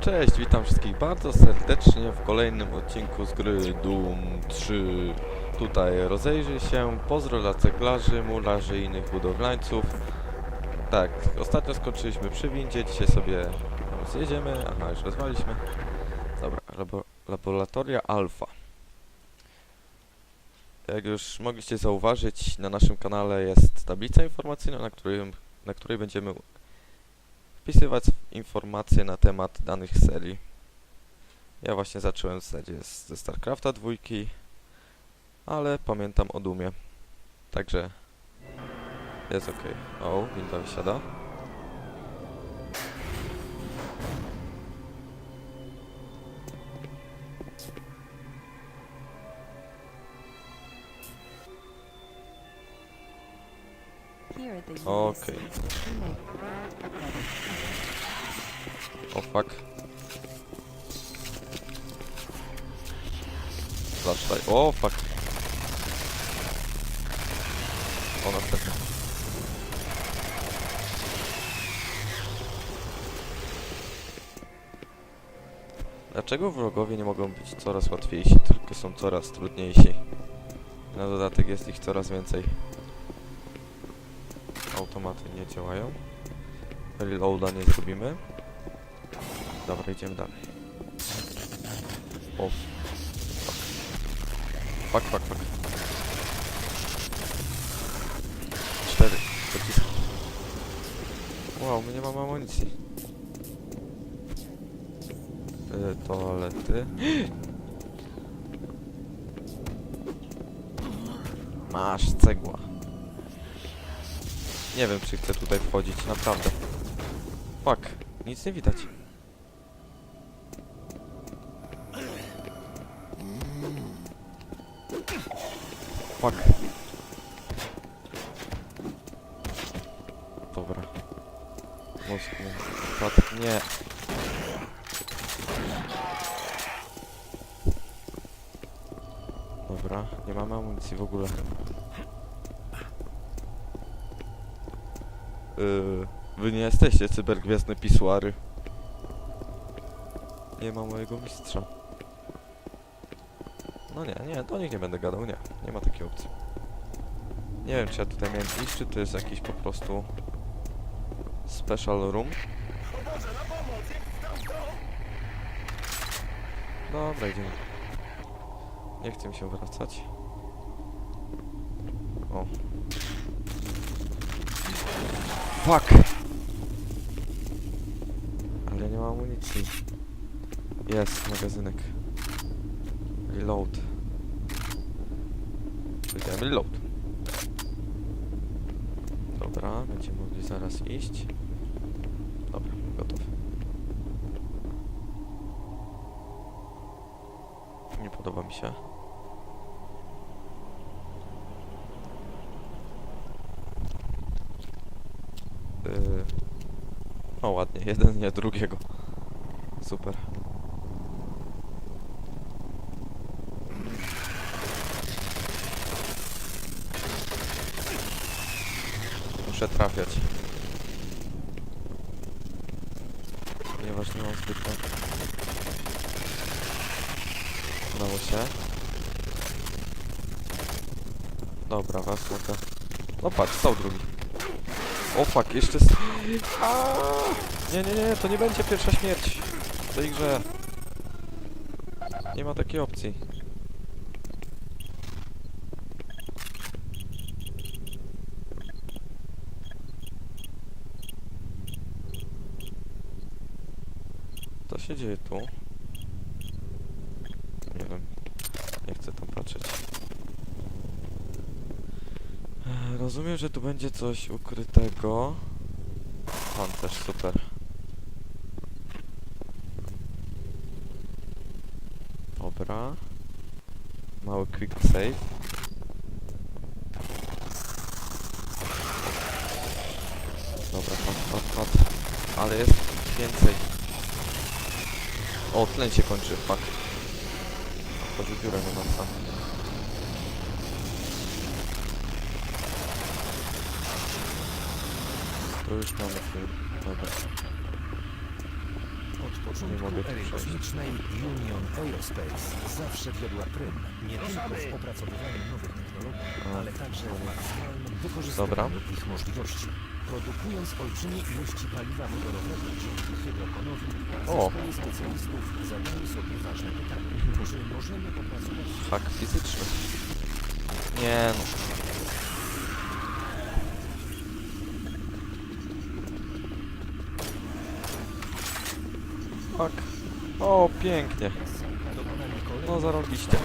Cześć, witam wszystkich bardzo serdecznie w kolejnym odcinku z gry Doom 3. Tutaj rozejrzyj się, pozdro dla ceglarzy, murarzy i innych budowlańców. Tak, ostatnio skończyliśmy przy windzie, dzisiaj sobie no, zjedziemy, aha, już rozwaliśmy. Dobra, labo laboratoria Alpha. Jak już mogliście zauważyć, na naszym kanale jest tablica informacyjna, na, którym, na której będziemy wpisywać informacje na temat danych serii. Ja właśnie zacząłem w zasadzie ze StarCrafta dwójki, ale pamiętam o Dumie. Także jest ok. O, winda wysiada. Make O fuck. Flashlight. O fuck. O następny. Dlaczego wrogowie nie mogą być coraz łatwiejsi, tylko są coraz trudniejsi? Na dodatek jest ich coraz więcej. Automaty nie działają. Reloada nie zrobimy. Dobra, idziemy dalej. O. Fuck. Fuck, fuck. Cztery. Pocisk. Wow, my nie mamy amunicji. Yy, toalety. Masz cegła. Nie wiem, czy chcę tutaj wchodzić, naprawdę. Fuck, nic nie widać. Fuck. Dobra. Mózg mi padł. Nie. Dobra, nie mamy amunicji w ogóle. Wy nie jesteście cybergwiazdne pisuary. Nie ma mojego mistrza. No nie, nie, do nich nie będę gadał, nie. Nie ma takiej opcji. Nie wiem, czy ja tutaj miałem iść, czy to jest jakiś po prostu special room. Dobra, idziemy. Nie chcę mi się wracać. O. Fuck! Ale nie mam amunicji. Jest, magazynek. Reload. Powiedziałem reload. Dobra, będziemy mogli zaraz iść. Dobra, gotowy. Nie podoba mi się. O, ładnie. Jeden nie drugiego. Super. Muszę trafiać. Ponieważ nie mam zbytnio. Udało się. Dobra, was mogę. No patrz, drugi. O fuck, jeszcze s... Nie, nie, nie, to nie będzie pierwsza śmierć w tej grze. Nie ma takiej opcji. Co się dzieje tu? Nie wiem. Nie chcę tam patrzeć. E, Rozumiem, że tu będzie coś ukrytego. Pan też super. Dobra. Mały quick save. Dobra, pat, pat, pat. Ale jest więcej. O, tlen się kończy, fuck. Na To już mamy. Dobra. O, tu początku mogę tu ery przejść. kosmicznej Union Aerospace zawsze wiodła prym nie tylko w opracowywaniu nowych technologii, ale także w maksymalnym Dobra. wykorzystywaniu ich możliwości. Produkując olbrzymie ilości paliwa wodorowego dzięki hydrokonowi, O. zespoły specjalistów zadają sobie ważne pytanie, czy możemy opracować Hak fizyczny. Nie no. Fuck. O, pięknie. No zarobiście.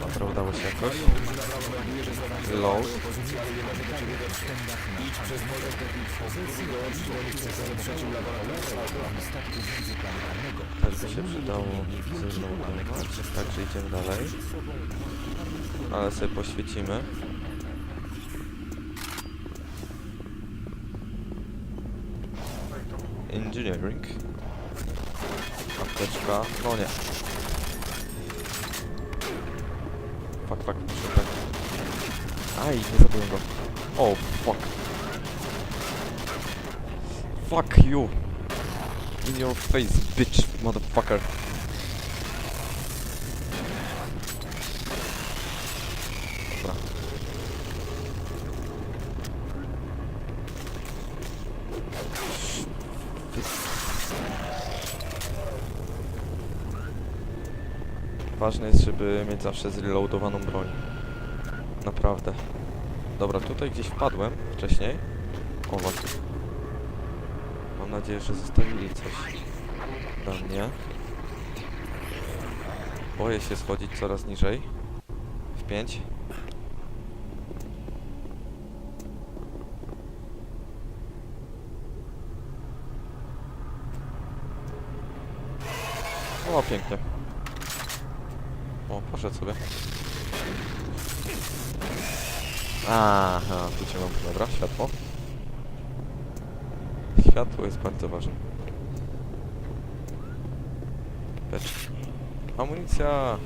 Dobra, udało się jakoś. Low. Też by się przydało. Także idziemy dalej. Ale sobie poświecimy. Engineering. Apteczka. No nie. Fuck, fuck, tak. Aj, nie zabiłem go. O, fuck. Fuck you. In your face, bitch, motherfucker. Dobra. Ważne jest, żeby mieć zawsze zreloadowaną broń. Naprawdę. Dobra, tutaj gdzieś wpadłem wcześniej. O właśnie. Mam nadzieję, że zostawili coś dla mnie. Boję się schodzić coraz niżej. W 5. O, pięknie. O, poszedł sobie. Aha, tu cię mam. Dobra, światło. Światło jest bardzo ważne. Beczki. Amunicja!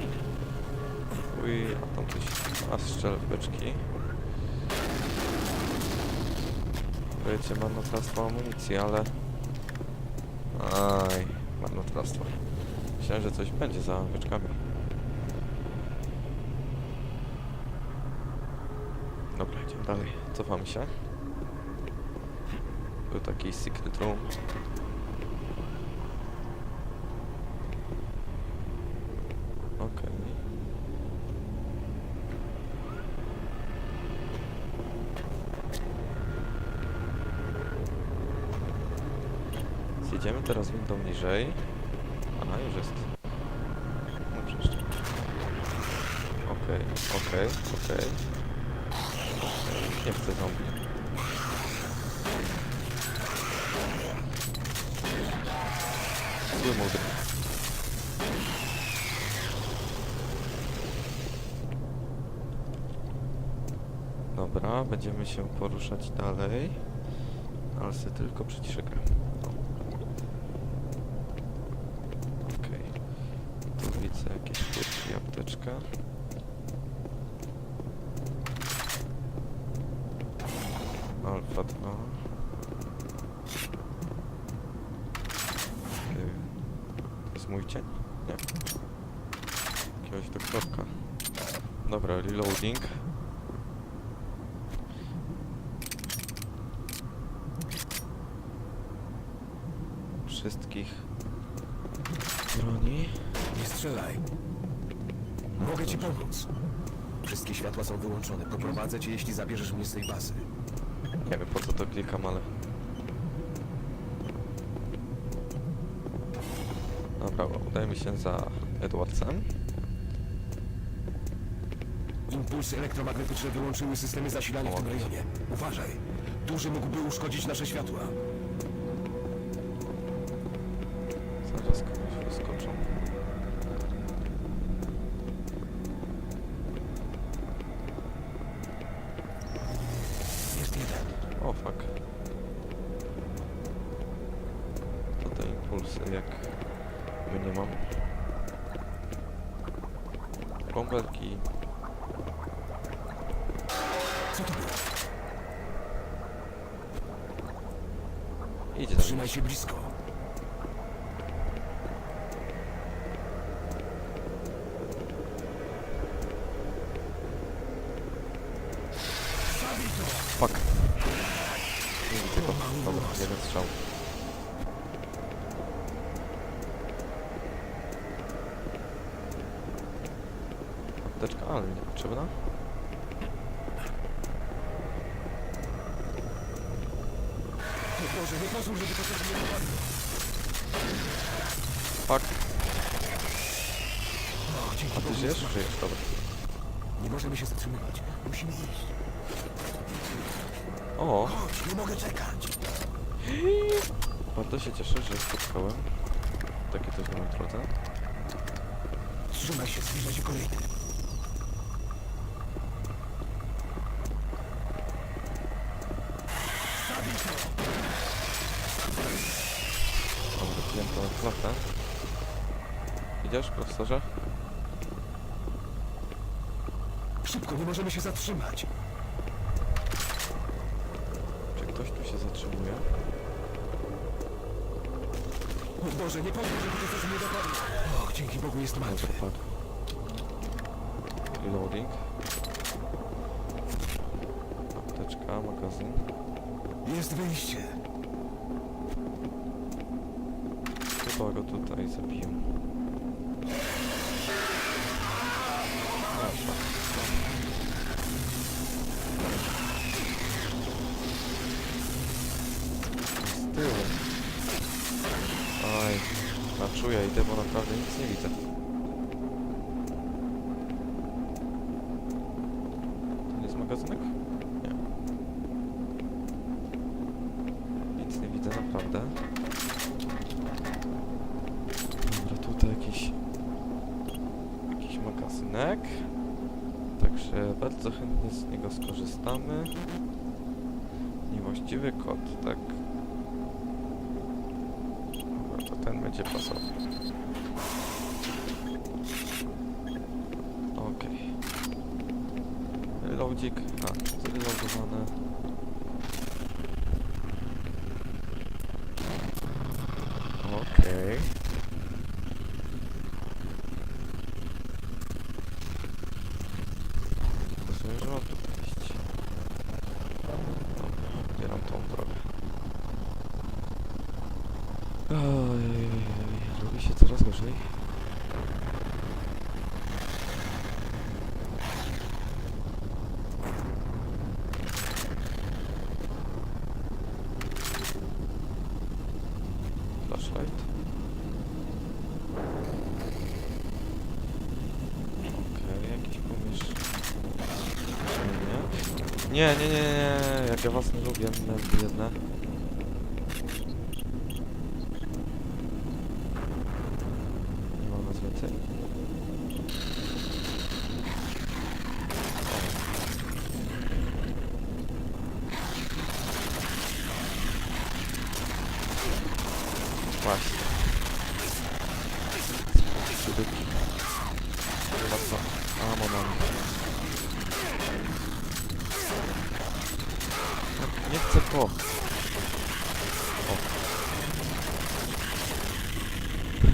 Uj, a tam coś... A, strzelę w beczki. Wiecie, marnotrawstwo amunicji, ale... Aj, marnotrawstwo. Myślałem, że coś będzie za beczkami. Dobra, idziemy dalej. Cofamy się. Był taki secret room. Okej. Teraz windą niżej. Aha, już jest. Dobrze jeszcze. Okej, okej, okej. Nie chcę zombie. Zły mądry. Dobra, będziemy się poruszać dalej. Ale sobie tylko przyciszę. Okej. Tu widzę jakieś płytki, apteczka. Alfa 2. Yy, To jest mój cień? Nie. Jakiegoś doktorka. Dobra, reloading. Wszystkich broni. Nie strzelaj. Mogę ci pomóc. Wszystkie światła są wyłączone. Poprowadzę cię, jeśli zabierzesz mnie z tej bazy. Nie wiem po co to klikam, ale... Dobra, udajemy się za Edwardsem. Impulsy elektromagnetyczne wyłączyły systemy zasilania w tym rejonie. Uważaj. Duży mógłby uszkodzić nasze światła. nie mam. Bąbelki. Co to było? Idzie tam. Trzymaj się blisko. Apteczka, ale niepotrzebna. O Boże, nie pozwól, żeby to coś mnie dopadło. Fuck. O, dzięki A ty Bogu, żyjesz? jest- Żyjesz, dobra. Nie możemy się zatrzymywać. Musimy iść. O, Chodź, nie mogę czekać. bardzo się cieszę, że spotkałem takie coś na mojej drodze. Trzymaj się, zbliża się kolejny. Dobra, wypiłem tą flachę. Idziesz, profesorze? Szybko, nie możemy się zatrzymać. Czy ktoś tu się zatrzymuje? O Boże, nie pozwól, żeby to coś mnie dopadło. Och, dzięki Bogu jest martwy. padł. Reloading. Apteczka, magazyn. Jest wyjście. Chyba go tutaj zabiję. Idę, bo naprawdę nic nie widzę. To jest magazynek? Nie. Nic nie widzę, naprawdę. Dobra, tutaj jakiś... Jakiś magazynek. Także bardzo chętnie z niego skorzystamy. Niewłaściwy kod, tak. Ten będzie pasował. Reloadzik. A, zreloadowane. Okej. Rozumiem, że mam. Dobra, wybieram tą drogę. Ojej, robi się coraz gorzej. Flashlight. Okej, jakiś pomieszczenie. Nie, nie, nie, nie, jak ja was nie lubię, mędy jedne. Nie ma was więcej. O. Właśnie. Przybyki. Chyba co? Amo mam. Nie chcę to. O.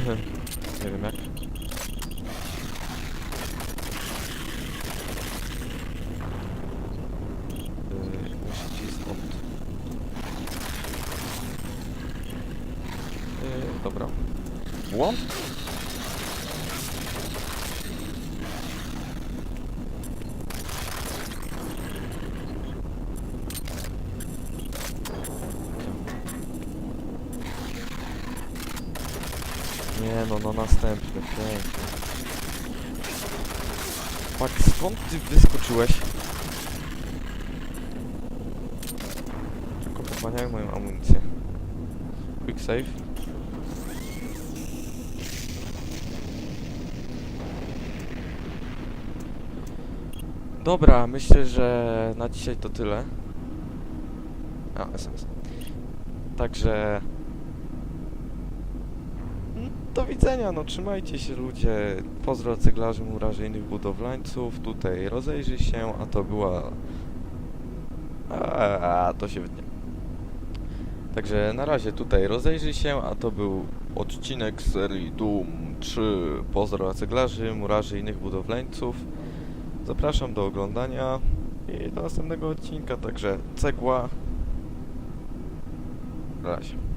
Nie wiem jak. Yy, muszę ci stąd. Yy, dobra. Błąd? Nie no, no następny, pięknie. Pak, skąd ty wyskoczyłeś? Tylko pochłaniają moją amunicję. Quick save. Dobra, myślę, że na dzisiaj to tyle. A, SMS. Także... Do widzenia, no trzymajcie się ludzie. Pozdro ceglarzy, murarzy innych budowlańców. Tutaj rozejrzyj się, a to była... A, to się wytnie. Także na razie tutaj rozejrzyj się, a to był odcinek serii Doom 3 Pozdro ceglarzy, murarzy innych budowlańców. Zapraszam do oglądania i do następnego odcinka, także cegła. Na razie.